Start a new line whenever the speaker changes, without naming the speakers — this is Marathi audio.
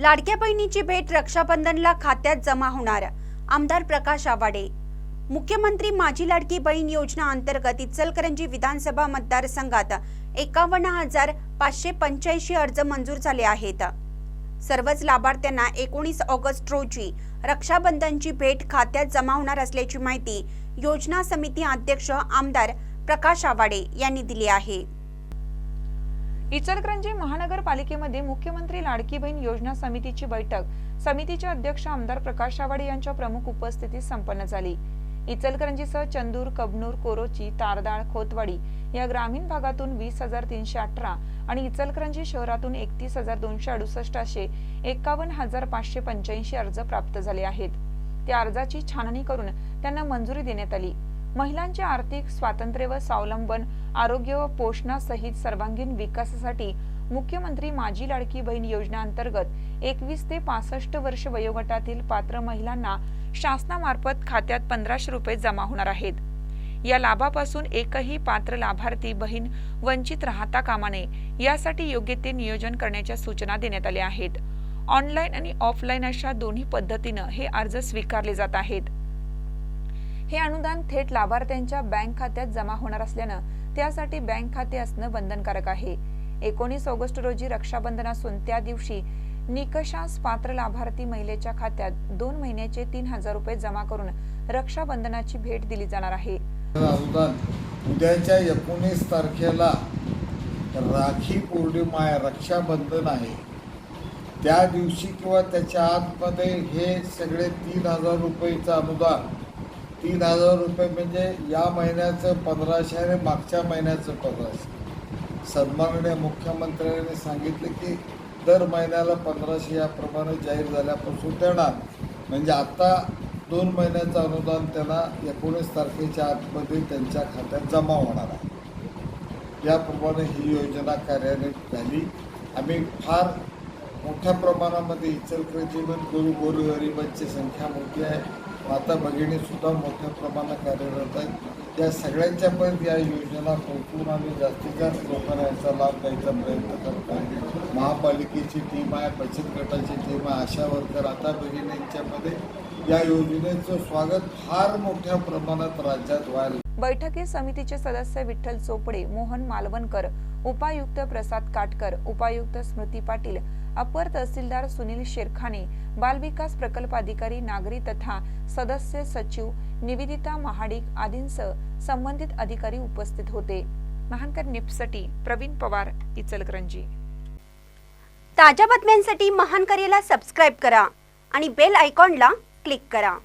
लाडक्या बहिणीची भेट रक्षाबंधनला खात्यात जमा होणार आमदार प्रकाश आवाडे. मुख्यमंत्री माझी लाडकी बहीण योजना अंतर्गत इचलकरंजी विधानसभा मतदारसंघात एकावन्न हजार पाचशे पंच्याऐंशी अर्ज मंजूर झाले आहेत. सर्वच लाभार्थ्यांना एकोणीस ऑगस्ट रोजी रक्षाबंधनची भेट खात्यात जमा होणार असल्याची माहिती योजना समिती अध्यक्ष आमदार प्रकाश आवाडे यांनी दिली आहे.
इचलकरंजी महानगरपालिकेमध्ये मुख्यमंत्री लाडकी बहीण योजना समितीची बैठक. समितीचे अध्यक्ष आमदार प्रकाश आवाडे यांच्या प्रमुख उपस्थितीत संपन्न झाली. इचलकरंजीसह चंदूर कबनूर कोरोची तारदाळ खोतवाडी या ग्रामीण भागातून वीस हजार तीनशे अठरा आणि इचलकरंजी शहरातून एकतीस हजार दोनशे अडुसष्ट असे एकावन्न हजार पाचशे पंच्याऐंशी अर्ज प्राप्त झाले आहेत. त्या अर्जाची छाननी करून त्यांना मंजुरी देण्यात आली. महिलांचे आर्थिक स्वातंत्र्य व स्वावलंबन आरोग्य व पोषणासहित सर्वांगीण विकासासाठी मुख्यमंत्री माझी लाडकी बहीण योजना अंतर्गत एकवीस ते पासष्ट वर्ष वयोगटातील पात्र महिलांना शासनामार्फत खात्यात पंधराशे रुपये जमा होणार आहेत. या लाभापासून एकही पात्र लाभार्थी बहीण वंचित राहता कामा नये यासाठी योग्य ते नियोजन करण्याच्या सूचना देण्यात आल्या आहेत. ऑनलाईन आणि ऑफलाईन अशा दोन्ही पद्धतीनं हे अर्ज स्वीकारले जात आहेत. हे अनुदान थेट लाभार्थ्यांच्या बँक खात्यात जमा होणार असल्यानं त्यासाठी बँक खाते असणं बंधनकारक आहे. एकोणीस ऑगस्ट रोजी रक्षाबंधन असून त्या दिवशी निकषास पात्र लाभार्थी महिलेच्या खात्यात दोन महिन्याचे तीन हजार रुपये जमा करून रक्षाबंधनाची भेट दिली जाणार आहे.
अनुदान उद्याच्या एकोणीस तारखेला राखी पौर्णिमा आहे रक्षाबंधन आहे. त्या दिवशी किंवा त्याच्या आतमध्ये हे सगळे तीन हजार रुपयेचं अनुदान तीन हजार रुपये म्हणजे या महिन्याचं पंधराशे आणि मागच्या महिन्याचं पंधराशे. सन्माननीय मुख्यमंत्र्यांनी सांगितलं की दर महिन्याला पंधराशे याप्रमाणे जाहीर झाल्यापासून देणार म्हणजे आत्ता दोन महिन्याचं अनुदान त्यांना एकोणीस तारखेच्या आतमध्ये त्यांच्या खात्यात जमा होणार आहे. याप्रमाणे ही योजना कार्यान्वित झाली. आम्ही फार मोठ्या प्रमाणामध्ये इचलकरंजीमध्ये गुरु गोरगरिबांची संख्या मोठी आहे. माता भगिनीसुद्धा मोठ्या प्रमाणात कार्यरत आहेत. या सगळ्यांच्या पण या योजना पोहोचून आम्ही जास्तीत जास्त लोकांना याचा लाभ द्यायचा प्रयत्न करत. आहे महापालिकेची टीम आहे बचत गटाची टीम आहे आशा वर्कर आता भगिनींच्यामध्ये या योजनेचं स्वागत फार मोठ्या प्रमाणात राज्यात व्हायला
बैठकीत समितीचे सदस्य विठ्ठल चोपडे मोहन मालवणकर उपायुक्त प्रसाद काटकर उपायुक्त स्मृती पाटील अपर तहसीलदार सुनील शेरखाने बालविकास प्रकल्प अधिकारी नागरी तथा सदस्य सचिव निवेदिता महाडिक आदींसह संबंधित अधिकारी उपस्थित होते. महानकर निपसटी प्रवीण पवार इचलकरंजी.
ताज्या बातम्यांसाठी महानकरेला सबस्क्राईब करा आणि बेल आयकॉनला क्लिक करा.